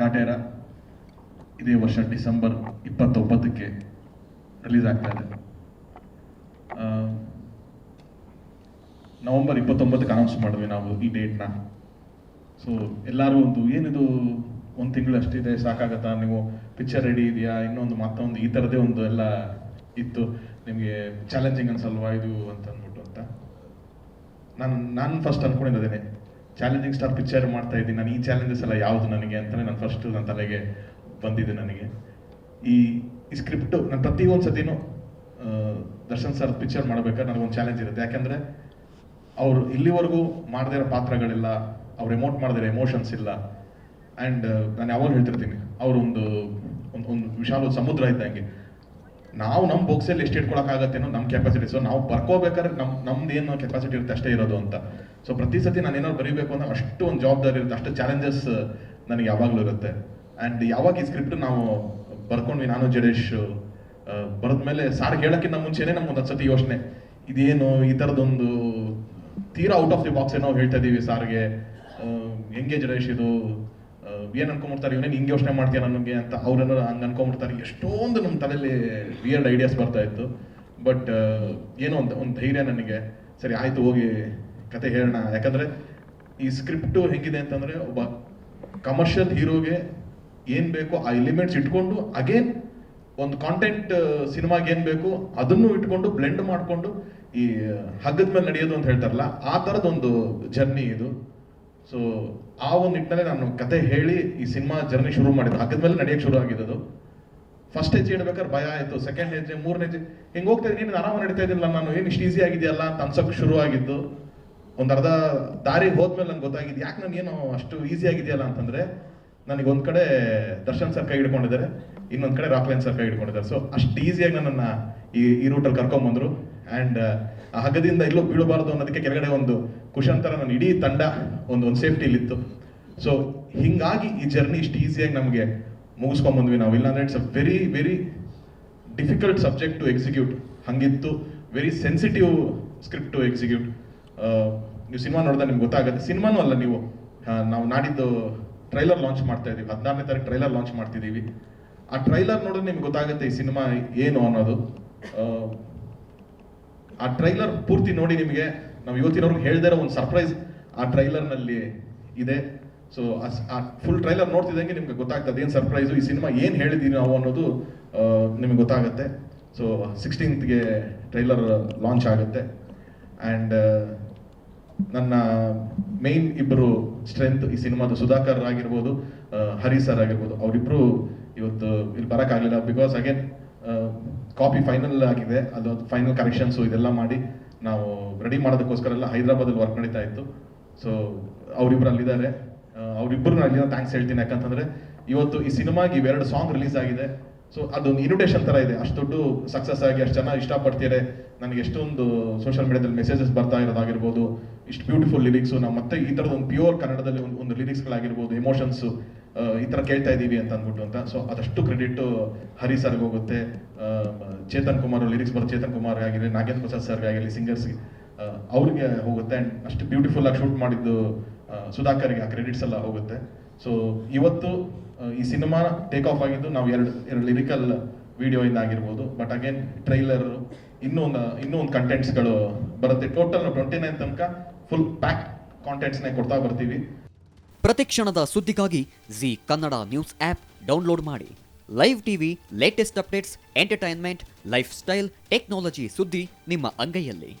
ಕಾಟೇರ ಇದೇ ವರ್ಷ December ಇಪ್ಪತ್ತೊಂಬತ್ತಕ್ಕೆ release ಆಗ್ತಾ ಇದೆ. ನವೆಂಬರ್ ಇಪ್ಪತ್ತೊಂಬತ್ತಕ್ಕೆ ಅನೌನ್ಸ್ ಮಾಡಿದ್ವಿ ನಾವು ಈ ಡೇಟ್ನ ಸೊ ಎಲ್ಲರೂ ಒಂದು ಏನಿದು ಒಂದು ತಿಂಗಳು ಅಷ್ಟಿದೆ, ಸಾಕಾಗತ್ತಾ? ನೀವು ಪಿಕ್ಚರ್ ರೆಡಿ ಇದೆಯಾ? ಇನ್ನೊಂದು ಮತ್ತೊಂದು ಈ ಥರದೇ ಒಂದು ಎಲ್ಲ ಇತ್ತು. ನಿಮಗೆ ಚಾಲೆಂಜಿಂಗ್ ಅನ್ಸಲ್ವಾ ಇದು ಅಂತ ಅಂದ್ಬಿಟ್ಟು ಅಂತ. ನಾನು ನಾನು ಫಸ್ಟ್ ಅನ್ಕೊಂಡಿದ್ದೇನೆ ಚಾಲೆಂಜಿಂಗ್ ಸ್ಟಾರ್ ಪಿಕ್ಚರ್ ಮಾಡ್ತಾ ಇದ್ದೀನಿ. ನಾನು ಈ ಚಾಲೆಂಜಸ್ ಎಲ್ಲ ಯಾವುದು ನನಗೆ ಅಂತಲೇ ನಾನು ಫಸ್ಟ್ ನನ್ನ ತಲೆಗೆ ಬಂದಿದೆ ನನಗೆ. ಈ ಈ ಸ್ಕ್ರಿಪ್ಟು ನಾನು ಪ್ರತಿಯೊಂದು ಸತಿನೂ ದರ್ಶನ್ ಸರ್ ಪಿಕ್ಚರ್ ಮಾಡಬೇಕಾದ್ರೆ ನನಗೊಂದು ಚಾಲೆಂಜ್ ಇರುತ್ತೆ. ಯಾಕೆಂದರೆ ಅವರು ಇಲ್ಲಿವರೆಗೂ ಮಾಡದೇ ಇರೋ ಪಾತ್ರಗಳಿಲ್ಲ, ಅವ್ರು ಎಮೋಟ್ ಮಾಡಿದ್ರೆ ಎಮೋಷನ್ಸ್ ಇಲ್ಲ. ಆ್ಯಂಡ್ ನಾನು ಯಾವಾಗ ಹೇಳ್ತಿರ್ತೀನಿ ಅವರೊಂದು ಒಂದು ಒಂದು ವಿಶಾಲ ಸಮುದ್ರ ಇದ್ದಂಗೆ. ನಾವು ನಮ್ಮ ಬುಕ್ಸಲ್ಲಿ ಎಷ್ಟು ಇಟ್ಕೊಳಕ್ಕಾಗತ್ತೇನೋ ನಮ್ಮ ಕೆಪಾಸಿಟಿ ಸೊ ನಾವು ಬರ್ಕೋಬೇಕಾದ್ರೆ ನಮ್ಮ ನಮ್ದು ಏನು ಕೆಪಾಸಿಟಿ ಇರುತ್ತೆ ಅಷ್ಟೇ ಇರೋದು ಅಂತ. ಸೊ ಪ್ರತಿ ಸತಿ ನಾನು ಏನಾದ್ರು ಬರೀಬೇಕು ಅಂದ್ರೆ ಅಷ್ಟು ಒಂದು ಜವಾಬ್ದಾರಿ ಇರುತ್ತೆ, ಅಷ್ಟು ಚಾಲೆಂಜಸ್ ನನಗೆ ಯಾವಾಗಲೂ ಇರುತ್ತೆ. ಆ್ಯಂಡ್ ಯಾವಾಗ ಈ ಸ್ಕ್ರಿಪ್ಟ್ ನಾವು ಬರ್ಕೊಂಡ್ವಿ, ನಾನು, ಜಡೇಶ್ ಬರೆದ್ಮೇಲೆ ಸಾರ್ ಹೇಳೋಕ್ಕಿಂತ ಮುಂಚೆನೇ ನಮ್ಗೆ ಒಂದು ಸತಿ ಯೋಚನೆ. ಇದೇನು ಈ ಥರದೊಂದು ತೀರಾ ಔಟ್ ಆಫ್ ದಿ ಬಾಕ್ಸ್ ಏನೋ ಹೇಳ್ತಾ ಇದೀವಿ ಸಾರ್ಗೆ. ಹೆಂಗೆ ಜಡೇಶ್ ಇದು? ಏನು ಅನ್ಕೊಂಬಿಡ್ತಾರೆ ಇವನೇನು ಹಿಂಗೆ ಯೋಚನೆ ಮಾಡ್ತೀಯ ನನಗೆ ಅಂತ ಅವ್ರೇನೋ ಹಂಗೆ ಅನ್ಕೊಂಬಿಡ್ತಾರೆ ಎಷ್ಟೊಂದು ತಲೆಯಲ್ಲಿ ವಿಯರ್ಡ್ ಐಡಿಯಾಸ್ ಬರ್ತಾ ಇತ್ತು. ಬಟ್ ಏನೋ ಒಂದು ಒಂದು ಧೈರ್ಯ ನನಗೆ. ಸರಿ, ಆಯಿತು, ಹೋಗಿ ಕತೆ ಹೇಳೋಣ. ಯಾಕಂದರೆ ಈ ಸ್ಕ್ರಿಪ್ಟು ಹೆಂಗಿದೆ ಅಂತಂದರೆ ಒಬ್ಬ ಕಮರ್ಷಿಯಲ್ ಹೀರೋಗೆ ಏನು ಬೇಕೋ ಆ ಎಲಿಮೆಂಟ್ಸ್ ಇಟ್ಕೊಂಡು ಅಗೇನ್ ಒಂದು ಕಾಂಟೆಂಟ್ ಸಿನಿಮಾಗೆ ಏನು ಬೇಕು ಅದನ್ನು ಇಟ್ಕೊಂಡು ಬ್ಲೆಂಡ್ ಮಾಡಿಕೊಂಡು ಈ ಹಗ್ಗದ ಮೇಲೆ ನಡೆಯೋದು ಅಂತ ಹೇಳ್ತಾರಲ್ಲ, ಆ ಥರದೊಂದು ಜರ್ನಿ ಇದು. ಸೊ ಆ ಒಂದು ನಿಟ್ಟಿನಲ್ಲಿ ನಾನು ಕತೆ ಹೇಳಿ ಈ ಸಿನಿಮಾ ಜರ್ನಿ ಶುರು ಮಾಡಿದ್ದು. ಹಗ್ಗದ ಮೇಲೆ ನಡೆಯೋಕ್ಕೆ ಶುರು ಆಗಿದ್ದು ಫಸ್ಟ್ ಹೆಜ್ಜೆ ಇಡ್ಬೇಕಾದ್ರೆ ಭಯ ಆಯಿತು ಸೆಕೆಂಡ್ ಹೆಜ್ಜೆ ಮೂರನೇ ಹೆಜ್ಜೆ ಹಿಂಗೆ ಹೋಗ್ತಾ ಇದ್ದೀನಿ ಆರಾಮ ನಡೀತಾ ಇದ್ದಿಲ್ಲ ನಾನು, ಏನು ಇಷ್ಟು ಈಸಿ ಆಗಿದೆಯಲ್ಲ ಅಂತ ಅನ್ಸೋಕೆ ಶುರು ಆಗಿದ್ದು. ಒಂದು ಅರ್ಧ ದಾರಿ ಹೋದ್ಮೇಲೆ ನಂಗೆ ಗೊತ್ತಾಗಿದ್ದು, ಯಾಕೆ ನನಗೇನು ಅಷ್ಟು ಈಸಿ ಆಗಿದೆಯಲ್ಲ ಅಂತಂದರೆ, ನನಗೆ ಒಂದು ಕಡೆ ದರ್ಶನ್ ಸರ್ ಕೈ ಹಿಡ್ಕೊಂಡಿದ್ದಾರೆ, ಇನ್ನೊಂದು ಕಡೆ ರಾಕ್ಲೈನ್ ಸರ್ ಕೈ ಹಿಡ್ಕೊಂಡಿದ್ದಾರೆ. ಸೊ ಅಷ್ಟು ಈಸಿಯಾಗಿ ನನ್ನನ್ನು ಈ ಈ ರೂಟಲ್ಲಿ ಕರ್ಕೊಂಬಂದರು. ಆ್ಯಂಡ್ ಆ ಹಗದಿಂದ ಎಲ್ಲೂ ಬೀಳಬಾರದು ಅನ್ನೋದಕ್ಕೆ ಕೆಳಗಡೆ ಒಂದು ಕುಶನ್ ಥರ ನನ್ನ ಇಡೀ ತಂಡ ಒಂದು ಒಂದು ಸೇಫ್ಟಿಲಿತ್ತು ಸೊ ಹಿಂಗಾಗಿ ಈ ಜರ್ನಿ ಇಷ್ಟು ಈಸಿಯಾಗಿ ನಮಗೆ ಮುಗಿಸ್ಕೊಂಬಂದ್ವಿ ನಾವು. ಇಲ್ಲಾಂದ್ರೆ it's a very very difficult subject to execute ಹಂಗಿತ್ತು. Very sensitive script to execute ನೀವು ಸಿನಿಮಾ ನೋಡಿದ್ರೆ ನಿಮ್ಗೆ ಗೊತ್ತಾಗುತ್ತೆ. ಸಿನಿಮಾನೂ ಅಲ್ಲ ನೀವು. ನಾವು ನಾಡಿದ್ದು ಟ್ರೈಲರ್ ಲಾಂಚ್ ಮಾಡ್ತಾ ಇದೀವಿ. ಹದಿನಾರನೇ ತಾರೀಕು ಟ್ರೈಲರ್ ಲಾಂಚ್ ಮಾಡ್ತಿದ್ದೀವಿ ಆ ಟ್ರೈಲರ್ ನೋಡಿದ್ರೆ ನಿಮ್ಗೆ ಗೊತ್ತಾಗುತ್ತೆ ಈ ಸಿನಿಮಾ ಏನು ಅನ್ನೋದು. ಆ ಟ್ರೈಲರ್ ಪೂರ್ತಿ ನೋಡಿ ನಿಮಗೆ, ನಾವು ಇವತ್ತಿನವ್ರಿಗೆ ಹೇಳ್ದಿರೋ ಒಂದು ಸರ್ಪ್ರೈಸ್ ಆ ಟ್ರೈಲರ್ನಲ್ಲಿ ಇದೆ. ಸೊ ಆ ಫುಲ್ ಟ್ರೈಲರ್ ನೋಡ್ತಿದ್ದಂಗೆ ನಿಮ್ಗೆ ಗೊತ್ತಾಗ್ತದೆ, ಏನು ಸರ್ಪ್ರೈಸು ಈ ಸಿನಿಮಾ ಏನು ಹೇಳಿದೀವಿ ನಾವು ಅನ್ನೋದು ನಿಮಗೆ ಗೊತ್ತಾಗುತ್ತೆ. ಸೊ ಸಿಕ್ಸ್ಟೀನ್ತ್ಗೆ ಟ್ರೈಲರ್ ಲಾಂಚ್ ಆಗುತ್ತೆ. ಆ್ಯಂಡ್ ನನ್ನ ಮೇನ್ ಇಬ್ಬರು ಸ್ಟ್ರೆಂತ್ ಈ ಸಿನಿಮಾದ ಸುಧಾಕರ್ ಆಗಿರ್ಬೋದು ಹರಿ ಸರ್ ಆಗಿರ್ಬೋದು ಅವರಿಬ್ಬರು ಇವತ್ತು ಇಲ್ಲಿ ಬರೋಕ್ಕಾಗಲಿಲ್ಲ ಬಿಕಾಸ್ ಅಗೇನ್ ಕಾಪಿ ಫೈನಲ್ ಆಗಿದೆ. ಅದು ಫೈನಲ್ ಕರೆಕ್ಷನ್ಸು ಇದೆಲ್ಲ ಮಾಡಿ ನಾವು ರೆಡಿ ಮಾಡೋದಕ್ಕೋಸ್ಕರ ಎಲ್ಲ ಹೈದರಾಬಾದಲ್ಲಿ ವರ್ಕ್ ನಡೀತಾ ಇತ್ತು. ಸೊ ಅವರಿಬ್ರು ಅಲ್ಲಿದ್ದಾರೆ. ಅವರಿಬ್ಬರು ನಾನು ಅಲ್ಲಿಂದ ಥ್ಯಾಂಕ್ಸ್ ಹೇಳ್ತೀನಿ. ಯಾಕಂತಂದ್ರೆ ಇವತ್ತು ಈ ಸಿನಿಮಾಗೆ ಇವೆರಡು ಸಾಂಗ್ ರಿಲೀಸ್ ಆಗಿದೆ. ಸೊ ಅದೊಂದು ಇನ್ವಿಟೇಷನ್ ತರ ಇದೆ. ಅಷ್ಟು ದೊಡ್ಡ ಸಕ್ಸಸ್ ಆಗಿ, ಅಷ್ಟು ಜನ ಇಷ್ಟಪಡ್ತೀರಾ ನನಗೆ ಎಷ್ಟೊಂದು ಸೋಷಿಯಲ್ ಮೀಡಿಯಾದಲ್ಲಿ ಮೆಸೇಜಸ್ ಬರ್ತಾ ಇರೋದಾಗಿರ್ಬೋದು. ಇಷ್ಟು ಬ್ಯೂಟಿಫುಲ್ ಲಿರಿಕ್ಸು ನಾವು ಮತ್ತೆ ಈ ಥರದ ಒಂದು ಪ್ಯೂರ್ ಕನ್ನಡದಲ್ಲಿ ಒಂದು ಒಂದು ಲಿರಿಕ್ಸ್ಗಳಾಗಿರ್ಬೋದು ಎಮೋಷನ್ಸು ಈ ಥರ ಕೇಳ್ತಾ ಇದ್ದೀವಿ ಅಂತ ಅಂದ್ಬಿಟ್ಟು ಅಂತ. ಸೊ ಅದಷ್ಟು ಕ್ರೆಡಿಟ್ ಹರಿ ಸರ್ಗೆ ಹೋಗುತ್ತೆ. ಚೇತನ್ ಕುಮಾರ್ ಲಿರಿಕ್ಸ್ ಬರೋ ಚೇತನ್ ಕುಮಾರ್ ಆಗಿರಲಿ, ನಾಗೇಂದ್ರ ಪ್ರಸಾದ್ ಸರ್ಗೆ ಆಗಿರಲಿ ಸಿಂಗರ್ಸ್ಗೆ ಅವ್ರಿಗೆ ಹೋಗುತ್ತೆ. ಆ್ಯಂಡ್ ಅಷ್ಟು ಬ್ಯೂಟಿಫುಲ್ ಆಗಿ ಶೂಟ್ ಮಾಡಿದ್ದು ಸುಧಾಕರ್ಗೆ ಆ ಕ್ರೆಡಿಟ್ಸ್ ಎಲ್ಲ ಹೋಗುತ್ತೆ. ಸೊ ಇವತ್ತು ಈ ಸಿನಿಮಾ ಟೇಕ್ ಆಫ್ ಆಗಿದ್ದು ನಾವು ಎರಡು ಎರಡು ಲಿರಿಕಲ್ ವಿಡಿಯೋ ಆಗಿರ್ಬೋದು. ಬಟ್ ಅಗೇನ್ ಟ್ರೈಲರ್ ಇನ್ನೂ ಒಂದು ಇನ್ನೂ ಒಂದು ಕಂಟೆಂಟ್ಸ್ಗಳು ಬರುತ್ತೆ. ಟೋಟಲ್ ಟ್ವೆಂಟಿ ನೈನ್ ತನಕ ಫುಲ್ ಪ್ಯಾಕ್ ಕಾಂಟೆಂಟ್ಸ್ನೇ ಕೊಡ್ತಾ ಬರ್ತೀವಿ. ಪ್ರತಿ ಕ್ಷಣದ ಸುದ್ದಿಗಾಗಿ Zee Kannada news app download ಮಾಡಿ. Live TV latest updates entertainment lifestyle technology ಸುದ್ದಿ ನಿಮ್ಮ ಅಂಗೈಯಲ್ಲಿ.